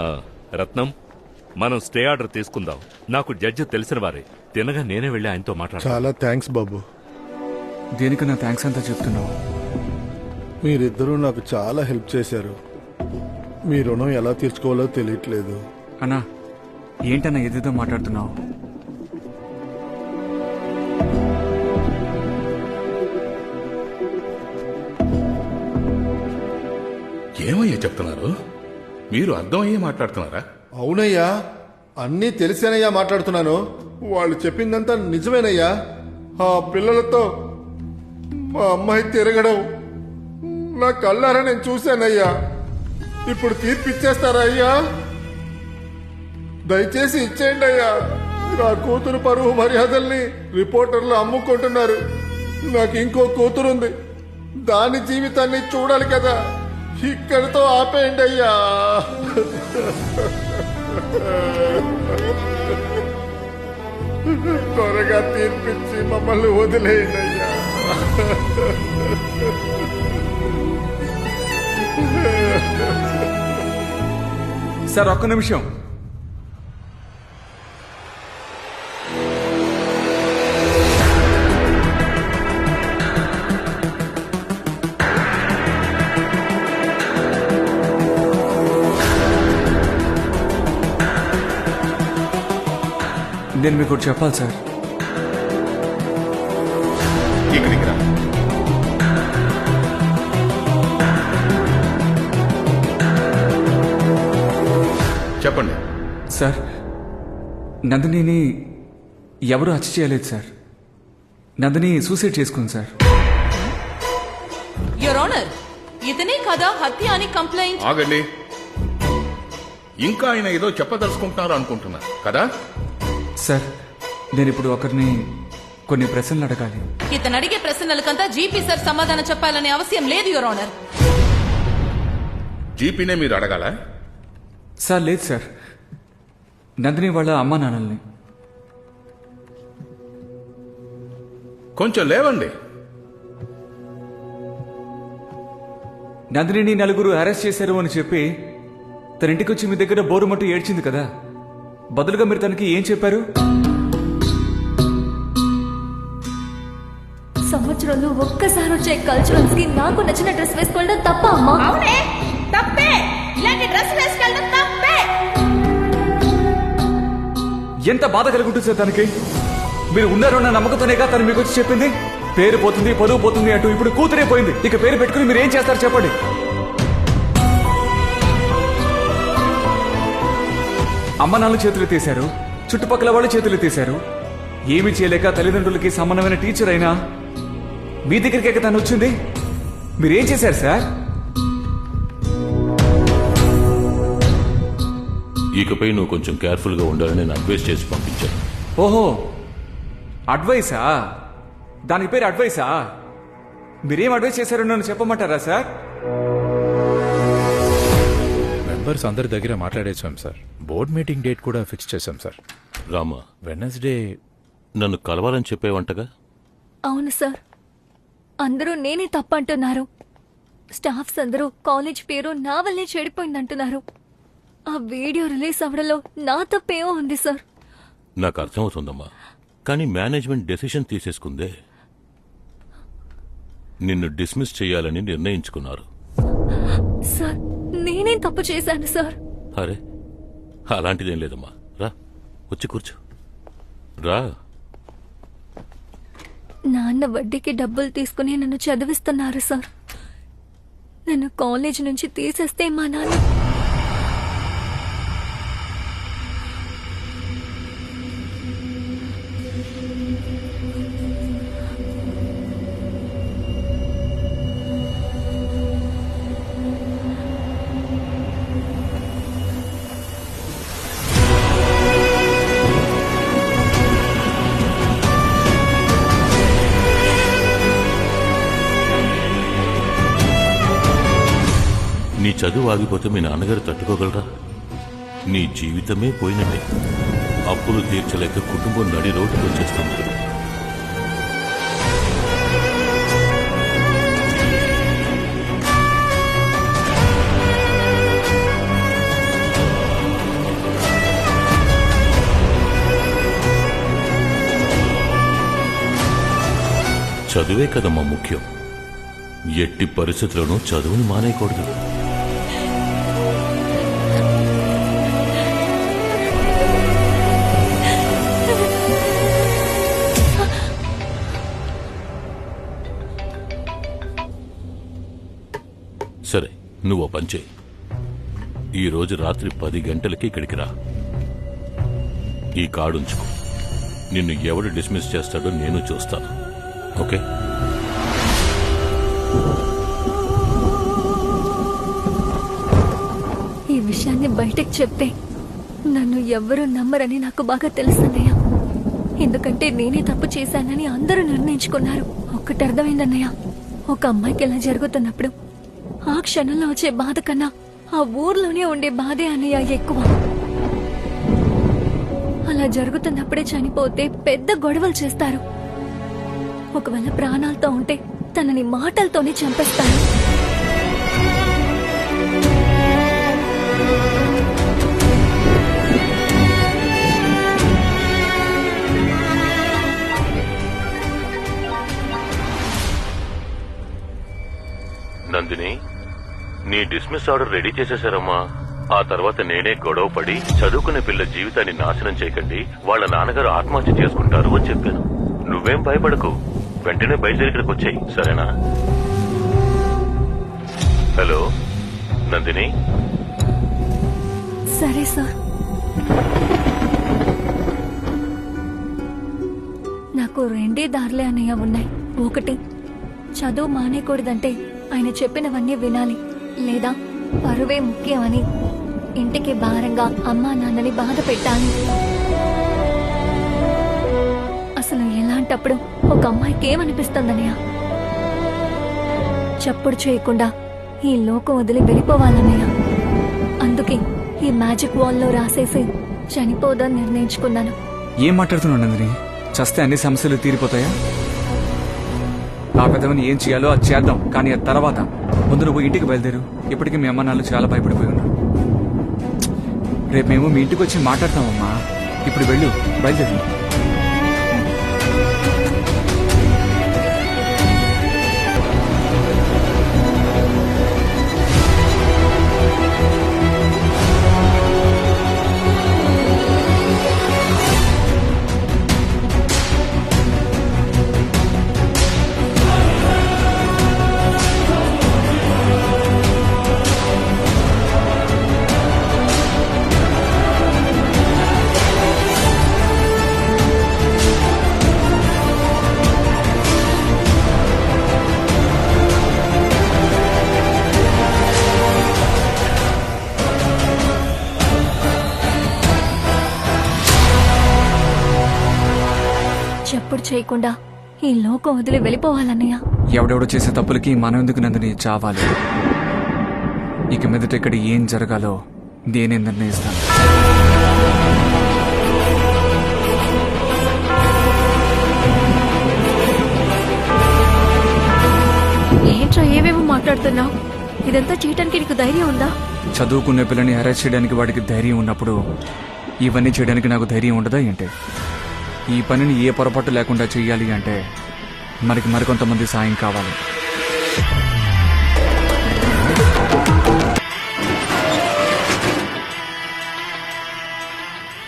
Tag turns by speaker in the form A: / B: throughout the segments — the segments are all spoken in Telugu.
A: ఆ, రత్నం మనం స్టే ఆర్డర్ తీసుకుందాం. నాకు జడ్జి తెలిసిన వారే. తినగా నేనే వెళ్ళి ఆయనతో మాట్లాడాలి
B: చాలా థ్యాంక్స్ బాబు.
C: దేనికి నా థ్యాంక్స్ అంతా చెప్తున్నావు?
B: మీరిద్దరూ నాకు చాలా హెల్ప్ చేశారు. మీ రుణం ఎలా తీర్చుకోవాలో తెలియట్లేదు.
C: అన్నా ఏంటన్నా ఏదేదో మాట్లాడుతున్నావు?
D: ఏమయ్యా చెప్తున్నారు? మీరు అర్థమయ్యే మాట్లాడుతున్నారా?
B: అవునయ్యా. అన్నీ తెలిసేనయ్యా మాట్లాడుతున్నాను. వాళ్ళు చెప్పిందంతా నిజమేనయ్యా. ఆ పిల్లలతో మా అమ్మాయి తిరగడం నా కళ్ళారా నేను చూశానయ్యా. ఇప్పుడు తీర్పు ఇచ్చేస్తారా అయ్యా? దయచేసి ఇచ్చేయండి అయ్యా నా కూతురు పరువు మర్యాదల్ని రిపోర్టర్లు అమ్ముకుంటున్నారు. నాకు ఇంకో కూతురుంది. దాని జీవితాన్ని చూడాలి కదా. ఇక్కడితో ఆపేయండి అయ్యా. త్వరగా తీర్పిచ్చి మమ్మల్ని వదిలేయండి అయ్యా.
C: సార్ ఒక్క నిమిషం. నేను మీకు ఒకటి చెప్పాలి సార్.
D: ఇక్కడికి రా చెప్పండి.
C: సార్ నందినిని ఎవరు హత్య చేయలేదు సార్. నందిని సూసైడ్ చేసుకుంది సార్.
E: యువర్ ఆనర్ ఇతనే కదా హత్య అని కంప్లైంట్.
D: ఆగండి. ఇంకా ఆయన ఏదో చెప్పదలుచుకుంటున్నారు అనుకుంటున్నా కదా?
C: సార్ నేను ఇప్పుడు ఒకరిని కొన్ని ప్రశ్నలు అడగాలి.
E: ఇతను అడిగే ప్రశ్నలకంతా జీపీ సార్ సమాధానం చెప్పాలనే అవసరం లేదు యువర్ ఆనర్.
D: జీపీనే మీరు అడగాల?
C: సార్ లేదు సార్. నందిని వాళ్ళ అమ్మా నాన్నల్ని.
D: కొంచెం లేవండి.
C: నందినిని నలుగురు అరెస్ట్ చేశారు అని చెప్పి తన ఇంటికి వచ్చి మీ దగ్గర బోరుమట్టు ఏడ్చింది కదా. బదులుగా మీరు తనకి ఏం చెప్పారు?
F: సంవత్సరంలో ఒక్కసారి వచ్చే కల్చరల్స్కి నాకు నచ్చిన డ్రెస్ వేసుకోవడం తప్ప అమ్మా?
E: అవునే తప్పే. ఇలాంటి డ్రెస్ వేసుకెళ్ళడం తప్పే.
C: ఎంత బాధ కలుగుంటుంది సార్ తనకి? మీరు ఉన్నారు అన్న నమ్మకంతోనేగా తను మీకు వచ్చి చెప్పింది? పేరు పోతుంది పరువు పోతుంది అంటూ ఇప్పుడు కూతురే పోయింది. ఇక పేరు పెట్టుకుని మీరు ఏం చేస్తారు చెప్పండి. అమ్మ నాన్న చేతులు తీశారు చుట్టుపక్కల వాళ్ళు చేతులు తీశారు. ఏమీ చేయలేక తల్లిదండ్రులకి సమానమైన టీచర్ అయినా మీ దగ్గరికి ఎక్క తను వచ్చింది? మీరేం చేశారు సార్?
G: ఇకపై నువ్వు కొంచెం కేర్ఫుల్గా ఉండాలని నేను అడ్వైస్ చేసి పంపించాను.
C: ఓహో అడ్వైసా దానికి పేరు అడ్వైసా మీరేం అడ్వైస్ చేశారో నన్ను చెప్పమంటారా సార్?
H: మెంబర్స్ అందరి దగ్గర మాట్లాడేసాం సార్. బోర్డ్ మీటింగ్ డేట్ కూడా ఫిక్స్ చేశాం సార్.
G: రామా.
H: వెనస్డే
G: నన్ను కలవాలని చెప్పేవంటగా
F: అవును సార్. అందరూ నేనే తప్పంటున్నారు. స్టాఫ్స్ అందరూ కాలేజ్ పేరు నా వల్లే చెడిపోయిందంటున్నారు. ఆ వీడియో రిలీజ్ అవ్వడంలో నా తప్పేమో ఉంది సార్.
G: నాకు అర్థమవుతుందమ్మా. కానీ మేనేజ్మెంట్ డెసిషన్ తీసేసుకుందే. నిన్ను డిస్మిస్ చేయాలని నిర్ణయించుకున్నారు.
F: సార్ నేనేం తప్పు చేశాను సార్?
G: అరే అలాంటిదేం లేదమ్మా. రా వచ్చి కూర్చో. రా.
F: నాన్న వడ్డీకి డబ్బులు తీసుకుని నన్ను చదివిస్తున్నారు సార్. నన్ను కాలేజ్ నుంచి తీసేస్తే మా నాన్న
G: చదువు ఆగిపోతే మీ నాన్నగారు తట్టుకోగలరా? నీ జీవితమే పోయినట్టే అప్పులు తీర్చలేక కుటుంబం నడి రోడ్డుకు వచ్చేస్తుంది. చదువే కదమ్మా ముఖ్యం. ఎట్టి పరిస్థితుల్లోనూ చదువుని మానేయకూడదు. నువ్వు ఓ ఈరోజు రాత్రి పది గంటలకి ఇక్కడికి రా. ఈ కార్డు ఉంచుకో. నిన్ను ఎవడు డిస్మిస్ చేస్తాడో నేను చూస్తాను. ఓకే?
F: ఈ విషయాన్ని బయటకు చెప్తే నన్ను ఎవ్వరూ నమ్మరని నాకు బాగా తెలుసన్నయ్య. ఎందుకంటే నేనే తప్పు చేశానని అందరూ నిర్ణయించుకున్నారు. ఒక్కటి అర్థమైందన్నయ్య. ఒక అమ్మాయికి ఇలా జరుగుతున్నప్పుడు ఆ క్షణంలో వచ్చే బాధ కన్నా ఆ ఊర్లోనే ఉండే బాధే అన్నయ్య ఎక్కువ. అలా జరుగుతున్నప్పుడే చనిపోతే పెద్ద గొడవలు చేస్తారు. ఒకవేళ ప్రాణాలతో ఉంటే తనని మాటలతోనే చంపేస్తారు.
G: నందిని నీ డిస్మిస్ ఆర్డర్ రెడీ చేసేశారమ్మా ఆ తర్వాత నేనే గొడవ పడి చదువుకునే పిల్ల జీవితాన్ని నాశనం చేయకండి వాళ్ళ నాన్నగారు ఆత్మహత్య చేసుకుంటారు అని చెప్పాను. నువ్వేం భయపడకు. వెంటనే బయలుదేరి ఇక్కడికి వచ్చాయి సరేనా? హలో? నందిని?
F: సరే సార్. నాకు రెండే దారులే అన్నయ్య ఉన్నాయి. ఒకటి చదువు మానేయకూడదంటే ఆయన చెప్పినవన్నీ వినాలి. లేదా పరువే ముఖ్యమని ఇంటికి భారంగా అమ్మా నాన్నని బాధ పెట్టాను. అసలు ఎలాంటప్పుడు ఒక అమ్మాయికి ఏమనిపిస్తుందన్నయ్య చప్పుడు చేయకుండా ఈ లోకం వదిలి వెళ్ళిపోవాలన్నయ్య అందుకే ఈ మ్యాజిక్ వాల్లో రాసేసి చనిపోదని నిర్ణయించుకున్నాను.
C: ఏం మాట్లాడుతున్నావు నందిని? చస్తే అన్ని సమస్యలు తీరిపోతాయా? ఆ పెద్దవని ఏం చేయాలో అది చేద్దాం. కానీ ఆ తర్వాత. ముందు నువ్వు ఇంటికి బయలుదేరు. ఇప్పటికీ మీ అమ్మ నాన్న చాలా భయపడిపోయి ఉన్నారు. రేపు మేము మీ ఇంటికి వచ్చి మాట్లాడతామమ్మా. ఇప్పుడు వెళ్ళు బయలుదేరు.
F: చేయకుండా ఈ లోకం వదిలి వెళ్ళిపోవాలన్నయ్య.
C: ఎవడెవడో చేసే తప్పులకి మనం ఎందుకు నందిని చావాలి? ఇక మీదట ఇక్కడ ఏం జరగాలో నేనే నిర్ణయిస్తాను.
I: ఏంట్రా ఏవేమో మాట్లాడుతున్నావు? ఇదంతా చేయటానికి నీకు ధైర్యం ఉందా?
C: చదువుకునే పిల్లని అరెస్ట్ చేయడానికి వాడికి ధైర్యం ఉన్నప్పుడు ఇవన్నీ చేయడానికి నాకు ధైర్యం ఉండదా ఏంటి? ఈ పనిని ఏ పొరపాటు లేకుండా చెయ్యాలి అంటే మనకి మరికొంతమంది సాయం కావాలి.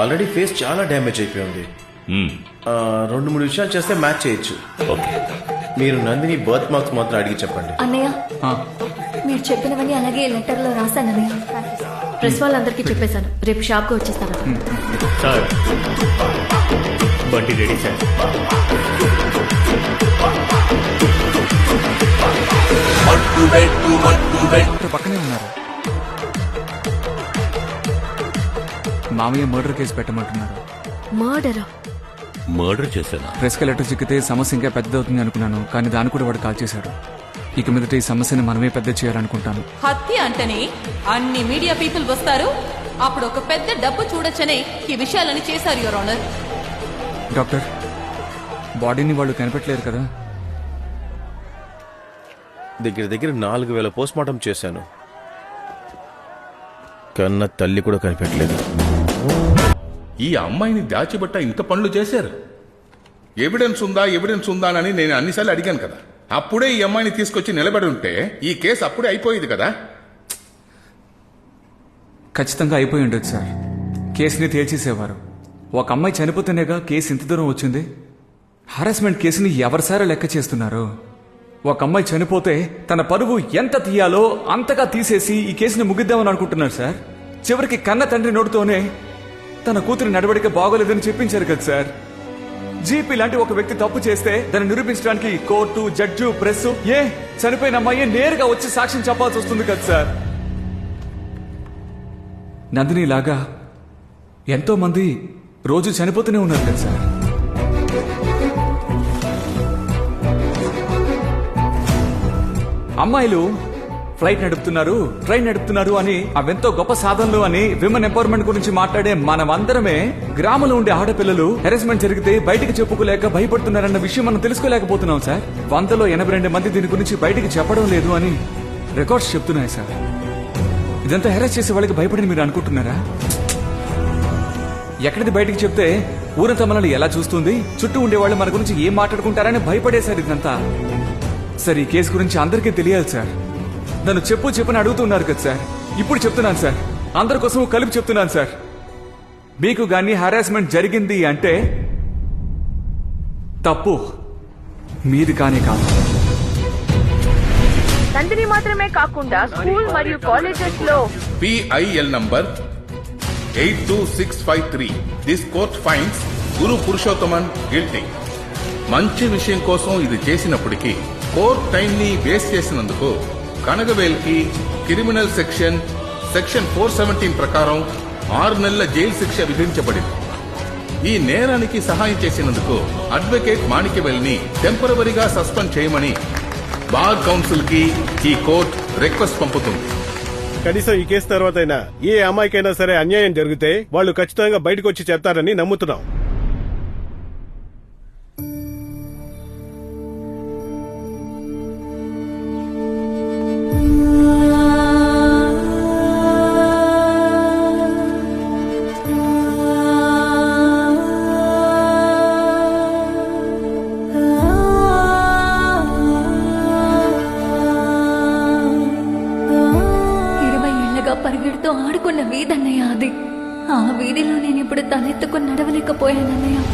J: ఆల్రెడీ ఫేస్ చాలా డ్యామేజ్ అయిపోయింది రెండు మూడు విషయాలు చేస్తే మ్యాచ్ చేయొచ్చు.
G: ఓకే.
J: మీరు నందిని బర్త్ మార్క్స్ మాత్రం అడిగి చెప్పండి.
F: అన్నయ్య మీరు చెప్పినవన్నీ అలాగే లెటర్లో రాశానన్నయ్య
I: ప్రెస్ వాళ్ళందరికీ చెప్పేశాను. రేపు షాప్కి వచ్చేస్తాను.
K: సార్. బండి రెడీ. సార్
C: పక్కనే ఉన్నారు. మామయ్య మర్డర్ కేసు పెట్టమంటున్నారు.
I: మర్డరా
G: మర్డర్ చేశానా?
C: ప్రెస్కి లెటర్ చిక్కితే సమస్య ఇంకా పెద్దదవుతుంది అనుకున్నాను కానీ దాన్ని కూడా వాడు కాల్ చేశాడు. ఇక మీదట ఈ సమస్యని మనమే పెద్ద చేయాలనుకుంటాను.
E: హత్య అంటేనే అన్ని మీడియా పీపుల్ వస్తారు అప్పుడు ఒక పెద్ద డబ్బు చూడొచ్చనే ఈ విషయాలని చేశారు యువర్ ఆనర్
C: డాక్టర్ బాడీని వాళ్ళు కనిపెట్టలేరు కదా.
J: దగ్గర దగ్గర నాలుగు వేల పోస్ట్ మార్టం చేశాను. కన్న తల్లి కూడా కనిపెట్టలేదు.
D: ఈ అమ్మాయిని దాచిబట్ట ఇంత పనులు చేశారు? ఎవిడెన్స్ ఉందా ఎవిడెన్స్ ఉందా అని నేను అన్నిసార్లు అడిగాను కదా. అప్పుడే ఈ అమ్మాయిని తీసుకొచ్చి నిలబడి ఉంటే ఈ కేసు అప్పుడే అయిపోయేది కదా.
C: ఖచ్చితంగా అయిపోయి ఉండొచ్చు సార్. కేసుని తేల్చేసేవారు. ఒక అమ్మాయి చనిపోతేనేగా కేసు ఇంత దూరం వచ్చింది? హరాస్మెంట్ కేసుని ఎవరిసారా లెక్క చేస్తున్నారు? ఒక అమ్మాయి చనిపోతే తన పరువు ఎంత తీయాలో అంతగా తీసేసి ఈ కేసుని ముగిద్దామని అనుకుంటున్నారు సార్. చివరికి కన్న తండ్రి నోటితోనే తన కూతురి నడవడిక బాగోలేదని చెప్పించారు కదా సార్. జీపీ లాంటి ఒక వ్యక్తి తప్పు చేస్తే దాన్ని నిరూపించడానికి కోర్టు జడ్జు ప్రెస్ ఏ చనిపోయిన అమ్మాయి నేరుగా వచ్చి సాక్ష్యం చెప్పాల్సి వస్తుంది కదా సార్. నందిని లాగా ఎంతో మంది రోజు చనిపోతూనే ఉన్నారు కదా సార్ అమ్మాయిలు ఫ్లైట్ నడుపుతున్నారు ట్రైన్ నడుపుతున్నారు అని అవెంతో గొప్ప సాధనలు అని విమెన్ ఎంపవర్మెంట్ గురించి మాట్లాడే మనమందరమే గ్రామంలో ఉండే ఆడపిల్లలు హెరాస్మెంట్ జరిగితే బయటికి చెప్పుకోలేక భయపడుతున్నారన్న విషయం మనం తెలుసుకోలేకపోతున్నాం సార్. వందలో ఎనభై రెండు మంది దీని గురించి బయటికి చెప్పడం లేదు అని రికార్డ్స్ చెప్తున్నాయి సార్. ఇదంతా హెరాస్ చేసే వాళ్ళకి భయపడి మీరు అనుకుంటున్నారా? ఎక్కడిది బయటికి చెప్తే ఊరంతా మనల్ని ఎలా చూస్తుంది? చుట్టూ ఉండేవాళ్ళు మన గురించి ఏం మాట్లాడుకుంటారని భయపడేశారు ఇదంతా. సార్ ఈ కేసు గురించి అందరికీ తెలియాలి సార్. నన్ను చెప్పు చెప్పని అడుగుతున్నారు కదా సార్. ఇప్పుడు చెప్తున్నాను సార్. అందరి కోసం కలిపి చెప్తున్నాను సార్. మీకు గాని హరాస్మెంట్ జరిగింది అంటే తప్పు. మీది కానీ కాదు.
I: నందిని మాత్రమే కాకుండా స్కూల్ మరియు కాలేజెస్లో
D: PIL number eight two six five three. This court fines Guru Purushothaman guilty మంచి విషయం కోసం ఇది చేసినప్పటికీ కోర్ట్ టైం ని వేస్ట్ చేసినందుకు కనగవేల్కి criminal section section four seventeen ప్రకారం ఆరు నెలల జైలు శిక్ష విధించబడింది. ఈ నేరానికి సహాయం చేసినందుకు అడ్వకేట్ మాణిక్యవేల్ని టెంపరవరీగా సస్పెండ్ చేయమని బార్ కౌన్సిల్కి ఈ కోర్ట్ రిక్వెస్ట్ పంపుతుంది.
K: కనీసం ఈ కేసు తర్వాత అయినా ఏ అమ్మాయికైనా సరే అన్యాయం జరిగితే వాళ్ళు ఖచ్చితంగా బయటకు వచ్చి చెప్తారని నమ్ముతున్నాం.
F: ఆడుకున్న వీధన్నయ్య అది ఆ వీధిలో